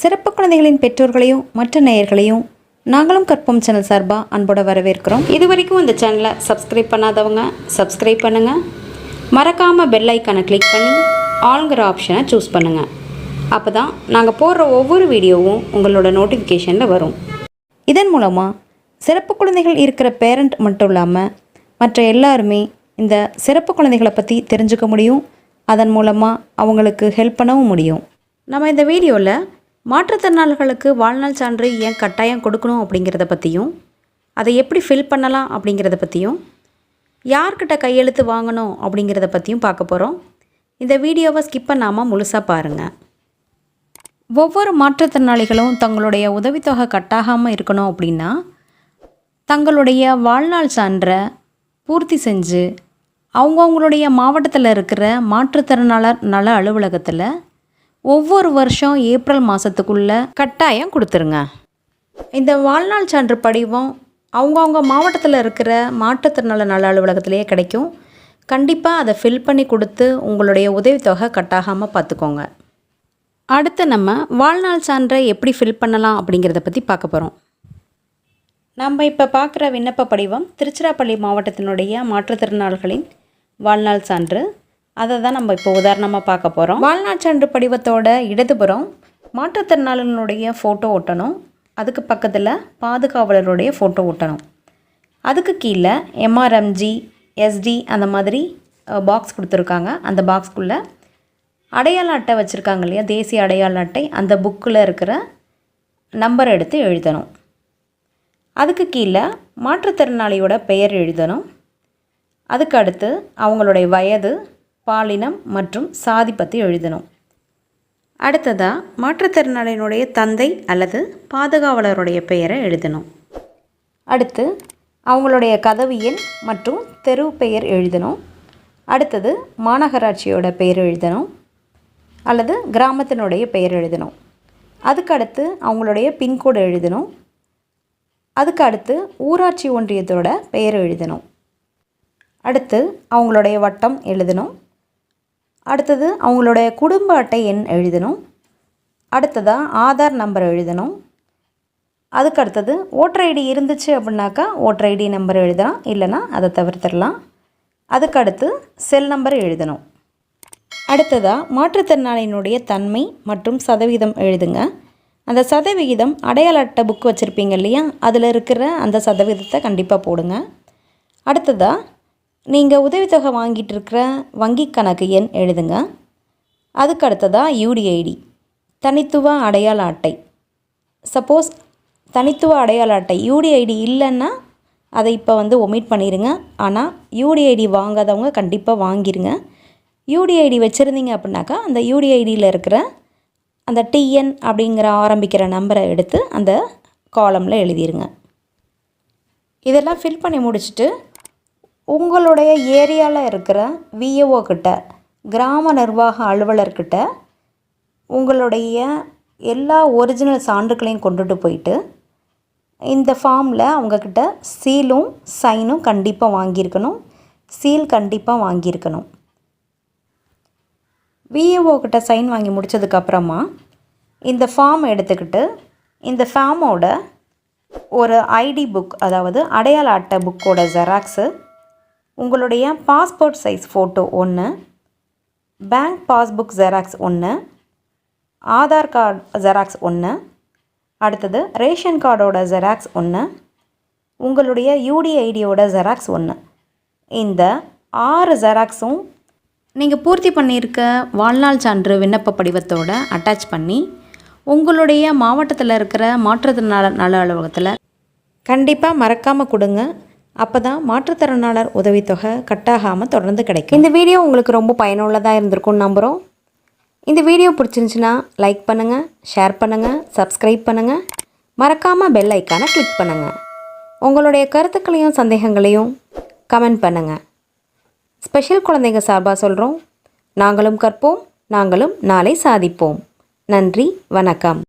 சிறப்பு குழந்தைகளின் பெற்றோர்களையும் மற்ற நேயர்களையும் நாங்களும் கற்போம் சேனல் சார்பாக அன்போட வரவேற்கிறோம். இது வரைக்கும் இந்த சேனலை சப்ஸ்கிரைப் பண்ணாதவங்க சப்ஸ்கிரைப் பண்ணுங்கள் மறக்காமல் பெல் ஐக்கானை கிளிக் பண்ணி ஆளுங்கிற ஆப்ஷனை சூஸ் பண்ணுங்கள் அப்போ தான் நாங்கள் போடுற ஒவ்வொரு வீடியோவும் உங்களோட நோட்டிஃபிகேஷனில் வரும். இதன் மூலமாக சிறப்பு குழந்தைகள் இருக்கிற பேரண்ட் மட்டும் இல்லாமல் மற்ற எல்லாருமே இந்த சிறப்பு குழந்தைகளை பற்றி தெரிஞ்சுக்க முடியும். அதன் மூலமாக அவங்களுக்கு ஹெல்ப் பண்ணவும் முடியும். நம்ம இந்த வீடியோவில் மாற்றுத்திறனாளிகளுக்கு வாழ்நாள் சான்று ஏன் கட்டாயம் கொடுக்கணும் அப்படிங்கிறத பற்றியும் அதை எப்படி ஃபில் பண்ணலாம் அப்படிங்கிறத பற்றியும் யார்கிட்ட கையெழுத்து வாங்கணும் அப்படிங்கிறத பற்றியும் பார்க்க போகிறோம் இந்த வீடியோவை ஸ்கிப் பண்ணாமல் முழுசாக பாருங்கள் ஒவ்வொரு மாற்றுத்திறனாளிகளும் தங்களுடைய உதவித்தொகை கட்டாகாமல் இருக்கணும் அப்படின்னா தங்களுடைய வாழ்நாள் சான்றை பூர்த்தி செஞ்சு அவங்கவுங்களுடைய மாவட்டத்தில் இருக்கிற மாற்றுத்திறனாளர் நல அலுவலகத்தில் ஒவ்வொரு வருஷம் ஏப்ரல் மாதத்துக்குள்ளே கட்டாயம் கொடுத்துருங்க. இந்த வாழ்நாள் சான்று படிவம் அவங்கவுங்க மாவட்டத்தில் இருக்கிற மாற்றுத்திறனாள நல அலுவலகத்திலேயே கிடைக்கும். கண்டிப்பாக அதை ஃபில் பண்ணி கொடுத்து உங்களுடைய உதவித்தொகை கட்டாகாமல் பார்த்துக்கோங்க. அடுத்து நம்ம வாழ்நாள் சான்றை எப்படி ஃபில் பண்ணலாம் அப்படிங்கிறத பற்றி பார்க்க போகிறோம் நம்ம இப்போ பார்க்குற விண்ணப்ப படிவம் திருச்சிராப்பள்ளி மாவட்டத்தினுடைய மாற்றுத்திறனாளிகளின் வாழ்நாள் சான்று அதை தான் நம்ம இப்போ உதாரணமாக பார்க்க போகிறோம் வாழ்நாள் சான்று படிவத்தோட இடதுபுறம் மாற்றுத்திறனாளிகளுடைய ஃபோட்டோ ஒட்டணும். அதுக்கு பக்கத்தில் பாதுகாவலருடைய ஃபோட்டோ ஒட்டணும். அதுக்கு கீழே எம்ஆர்எம்ஜி எஸ்டி அந்த மாதிரி பாக்ஸ் கொடுத்துருக்காங்க. அந்த பாக்ஸ்க்குள்ளே அடையாள அட்டை வச்சுருக்காங்க இல்லையா? தேசிய அடையாள அட்டை. அந்த புக்கில் இருக்கிற நம்பர் எடுத்து எழுதணும். அதுக்கு கீழே மாற்றுத்திறனாளியோட பெயர் எழுதணும். அதுக்கு அடுத்து அவங்களுடைய வயது பாலினம் மற்றும் சாதி பற்றி எழுதணும். அடுத்ததாக மாற்றுத்திறனாளியினுடைய தந்தை அல்லது பாதுகாவலருடைய பெயரை எழுதணும். அடுத்து அவங்களுடைய கதவு எண் மற்றும் தெரு பெயர் எழுதணும். அடுத்தது மாநகராட்சியோட பெயர் எழுதணும் அல்லது கிராமத்தினுடைய பெயர் எழுதணும். அதுக்கு அடுத்து அவங்களுடைய பின்கோடு எழுதணும். அதுக்கு அடுத்து ஊராட்சி ஒன்றியத்தோட பெயர் எழுதணும். அடுத்து அவங்களுடைய வட்டம் எழுதணும். அடுத்தது அவங்களுடைய குடும்ப அட்டை எண் எழுதணும். அடுத்ததாக ஆதார் நம்பர் எழுதணும். அதுக்கு அடுத்தது ஓட்டர் ஐடி இருந்துச்சு அப்படின்னாக்கா ஓட்டர் ஐடி நம்பர் எழுதலாம். இல்லைன்னா அதை தவிர்த்திடலாம். அதுக்கு அடுத்து செல் நம்பர் எழுதணும். அடுத்ததாக மாற்றுத்திறனாளியினுடைய தன்மை மற்றும் சதவீதம் எழுதுங்க. அந்த சதவிகிதம் அடையாள அட்டை புக் வச்சுருப்பீங்க இல்லையா? அதில் இருக்கிற அந்த சதவீதத்தை கண்டிப்பாக போடுங்க. அடுத்ததாக நீங்கள் உதவித்தொகை வாங்கிட்டு இருக்கிற வங்கி கணக்கு எண் எழுதுங்க. அதுக்கு அடுத்ததாக யூடிஐடி தனித்துவ அடையாள அட்டை. சப்போஸ் தனித்துவ அடையாள அட்டை யூடிஐடி இல்லைன்னா அதை இப்போ வந்து ஒமிட் பண்ணிடுங்க ஆனால் யூடிஐடி வாங்காதவங்க கண்டிப்பாக வாங்கிருங்க. யூடிஐடி வச்சுருந்தீங்க அப்படின்னாக்கா அந்த யூடிஐடியில் இருக்கிற அந்த டிஎன் அப்படிங்கிற ஆரம்பிக்கிற நம்பரை எடுத்து அந்த காலமில் எழுதிருங்க. இதெல்லாம் ஃபில் பண்ணி முடிச்சுட்டு உங்களுடைய ஏரியாவில் இருக்கிற விஏஓ கிட்ட கிராம நிர்வாக அலுவலர்கிட்ட உங்களுடைய எல்லா ஒரிஜினல் சான்றுகளையும் கொண்டுட்டு போயிட்டு இந்த ஃபார்மில் அவங்கக்கிட்ட சீலும் சைனும் கண்டிப்பாக வாங்கியிருக்கணும். சீல் கண்டிப்பாக வாங்கியிருக்கணும். விஏஓ கிட்ட சைன் வாங்கி முடித்ததுக்கப்புறமா இந்த ஃபார்ம் எடுத்துக்கிட்டு இந்த ஃபார்மோட ஒரு ஐடி புக் அதாவது அடையாள அட்டை புக்கோட ஜெராக்ஸு உங்களுடைய பாஸ்போர்ட் சைஸ் ஃபோட்டோ ஒன்று பேங்க் பாஸ்புக் ஜெராக்ஸ் ஒன்று ஆதார் கார்டு ஜெராக்ஸ் ஒன்று அடுத்தது ரேஷன் கார்டோட ஜெராக்ஸ் ஒன்று உங்களுடைய யூடிஐடியோட ஜெராக்ஸ் ஒன்று இந்த ஆறு ஜெராக்ஸும் நீங்கள் பூர்த்தி பண்ணியிருக்க வாழ்நாள் சான்று விண்ணப்ப படிவத்தோட அட்டாச் பண்ணி உங்களுடைய மாவட்டத்தில் இருக்கிற மாற்றுத்திறனாளர் நல அலுவலகத்தில் கண்டிப்பாக மறக்காமல் கொடுங்க. அப்போ தான் மாற்றுத்திறனாளர் உதவித்தொகை கட்டாகாமல் தொடர்ந்து கிடைக்கும். இந்த வீடியோ உங்களுக்கு ரொம்ப பயனுள்ளதாக இருந்திருக்கும்னு நம்புகிறோம் இந்த வீடியோ பிடிச்சிருந்துச்சின்னா லைக் பண்ணுங்கள் ஷேர் பண்ணுங்கள் சப்ஸ்கிரைப் பண்ணுங்கள் மறக்காமல் பெல் ஐக்கானை கிளிக் பண்ணுங்கள் உங்களுடைய கருத்துக்களையும் சந்தேகங்களையும் கமெண்ட் பண்ணுங்கள் ஸ்பெஷல் குழந்தைங்க சார்பாக சொல்கிறோம் நாங்களும் கற்போம் நாங்களும் நாளை சாதிப்போம். நன்றி வணக்கம்.